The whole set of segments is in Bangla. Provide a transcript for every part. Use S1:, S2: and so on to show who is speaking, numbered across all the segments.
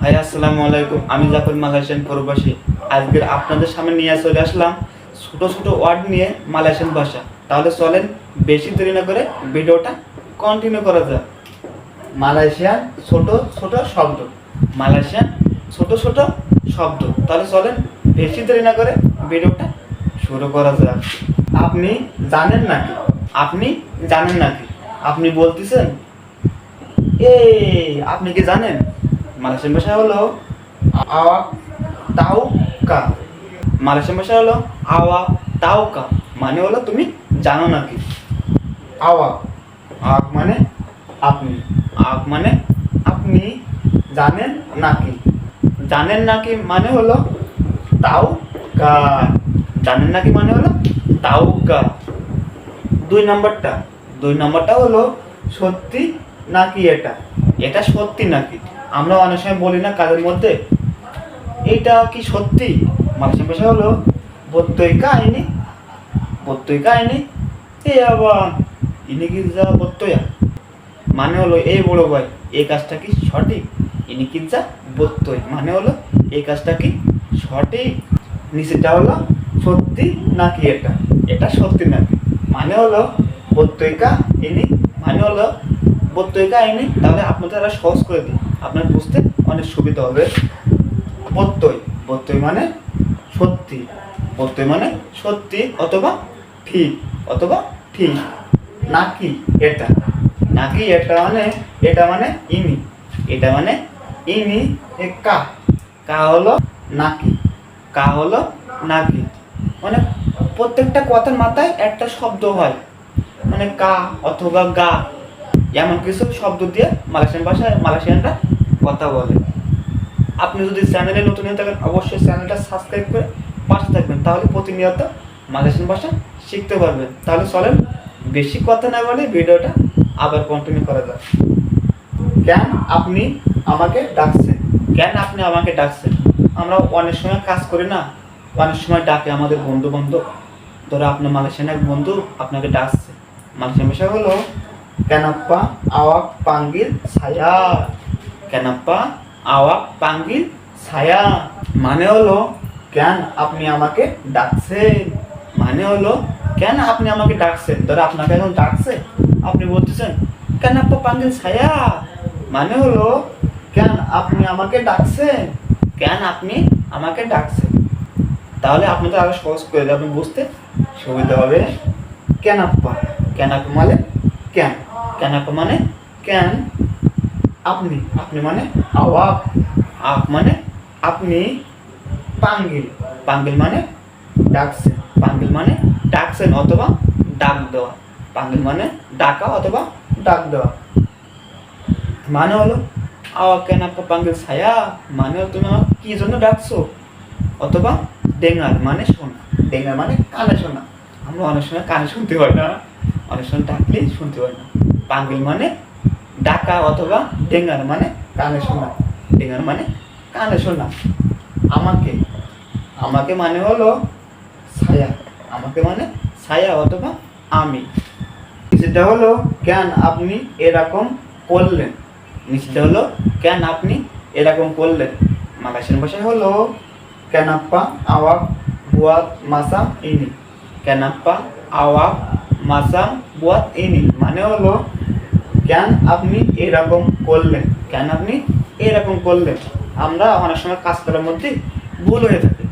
S1: হাই আসসালামু আলাইকুম। আমি জাফর মালয়েশিয়ান প্রবাসী। আজকের আপনাদের সামনে নিয়ে চলে আসলাম ছোট ছোট ওয়ার্ড নিয়ে মালয়েশিয়ান ভাষা। তাহলে চলেন, বেশি দেরি না করে ভিডিওটা কন্টিনিউ করা যাক। মালয়েশিয়ান ছোট ছোট শব্দ। মালয়েশিয়ান ছোট ছোট শব্দ। তাহলে চলেন, বেশি দেরি না করে ভিডিওটা শুরু করা যাক। আপনি জানেন নাকি? আপনি জানেন নাকি? আপনি বলতেছেন, এই, আপনি কি জানেন? মালয়েশিয়ান ভাষা হলো আওয়া তাওকা। মালয়েশিয়ান ভাষা হলো আওয়া তাওকা। মানে হলো তুমি জানো নাকি? আওয়া। আক মানে আপনি। আক মানে আপনি জানেন নাকি? জানেন নাকি মানে হলো তাওকা। জানেন নাকি মানে হলো তাওকা। দুই নম্বরটা। দুই নম্বরটা হলো সত্যি নাকি এটা? এটা সত্যি নাকি? আমরা অনেক সময় বলি না কাজের মধ্যে। এটা কি সত্যি? মালয়েশিয়ান ভাষা হলো বত্তই কাহিনী বত্তই কাহিনী, এ আবার ইনি কি যা বত্তয়া মানে হলো এই বড় ভাই, এই কাজটা কি সঠিক? ইনি কি যা বত্তই মানে হলো, এই কাজটা কি সঠিক? নিচেটা হলো, সত্যি নাকি এটা? এটা সত্যি নাকি? মানে হলো বত্তইকা ইনি মানে হলো বত্তইকা ইনি তাহলে আপনাদের সহজ করে দিই। আপনার বুঝতে অনেক সুবিধা হবে। বত্তই বত্তই মানে সত্যি, বত্তই মানে সত্যি অথবা ঠিক অথবা ঠিক নাকি এটা। নাকি এটা মানে এটা মানে ইনি, এটা মানে ইনি কা কা হলো নাকি, কা হলো নাকি। মানে প্রত্যেকটা কথার মাথায় একটা শব্দ হয়। মানে কা অথবা গা। এমন কিছু শব্দ দিয়ে মালয়েশিয়ান ভাষায় মালয়েশিয়ানরা কথা বলে। আপনি যদি চ্যানেলে নতুন হয়ে থাকেন, অবশ্যই চ্যানেলটা সাবস্ক্রাইব করে পাশে থাকবেন, তাহলে প্রতিনিয়ত মালয়েশিয়ান ভাষা শিখতে পারবেন। তাহলে চলেন, বেশি কথা না বলে ভিডিওটা আবার কন্টিনিউ করা যাক। কেন আপনি আমাকে ডাকছেন? কেন আপনি আমাকে ডাকছেন? আমরা অনেক সময় কাজ করি না, অনেক সময় ডাকে আমাদের বন্ধু বান্ধব ধরো আপনার মালয়েশিয়ান এক বন্ধু, আপনাকে ডাকছে। মালয়েশিয়ান ভাষা হলো কেনাপ্পা আওয়াক পাঙ্গিল ছায়া। কেনাপ্পা আওয়াক পাঙ্গিল ছায়া। মানে হলো কেন আপনি আমাকে ডাকছেন? মানে হলো কেন আপনি আমাকে ডাকছেন? ধরো আপনাকে এখন ডাকছে আপনি বলতেছেন কেন আপা পাঙ্গিল ছায়া। মানে হলো কেন আপনি আমাকে ডাকছেন? কেন আপনি আমাকে ডাকছেন? তাহলে আপনাদের আরও সহজ করে দেবে আপনি বুঝতে সুবিধা হবে। কেন আপা কেন মানে? কেন? কেন আপা মানে? কেন? আপনি আপনি মানে? আওয়াক আপ মানে? আপনি পাঙ্গিল। পাঙ্গিল মানে? ডাকছেন। পাঙ্গিল মানে ডাকছেন অথবা ডাক দেওয়া। পাঙ্গিল মানে ডাকা অথবা ডাক দেওয়া। মানে হলো আওয়া কেন আপা পাঙ্গিল ছায়া? মানে হলো তুমি আমাকে কি জন্য ডাকছো? অথবা ডেঙ্গার মানে শোনা। ডেঙ্গার মানে কানে শোনা। আমরা অনেক সময় কানে শুনতে পাই না। অনেক সময় ডাকলেই শুনতে পাই না। পাঙ্গিল মানে ডাকা অথবা ডেঙ্গার মানে কানে শোনা। ডেঙ্গার মানে কানে শোনা। আমাকে আমাকে মানে হলো ছায়া। আমাকে মানে ছায়া অথবা আমি। সেটা হলো, কেন আপনি এরকম করলেন? নিচেটা হলো, কেন আপনি এরকম করলেন? মালয়েশিয়ান ভাষায় হলো কেনাপ্পা আওয়াক বুয়াত মাসাম ইনি। কেনাপ্পা আওয়াক মাসাম বুয়াত ইনি। মানে হলো কেন আপনি এরকম করলেন? কেন আপনি এরকম করলেন? আমরা অনেক সময় কাজ করার মধ্যে ভুল হয়ে থাকে।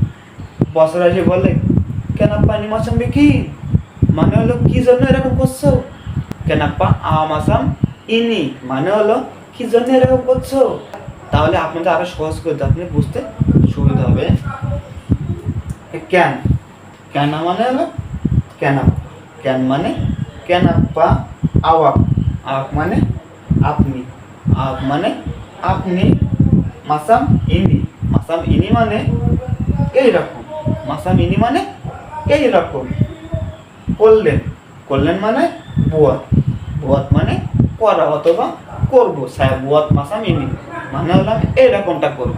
S1: বছর এসে বলে, কেন পানি মাসাম কি? মানে হলো কি জন্য এরকম করছ? কেন আপা আমাসাম ইনি মানে হলো কি জন্য এরকম করছ? তাহলে আপনাদের আরও সহজ করে দিতে আপনি বুঝতে সুবিধা হবে। কেন? কেন মানে হলো? কেন? কেন মানে? কেন আপা আওয়াক আওয়াক মানে আপনি। আওয়াক মানে আপনি। মাসাম ইনি। মাসাম ইনি মানে এইরকম। মাসাম ইনি মানে এইরকম। করলেন। করলেন মানে বুয়াত বুয়াত মানে করা অথবা করব। সাহেব, বুয়াত, মাসাম ইনি। মানে হলাম এরকমটা করব।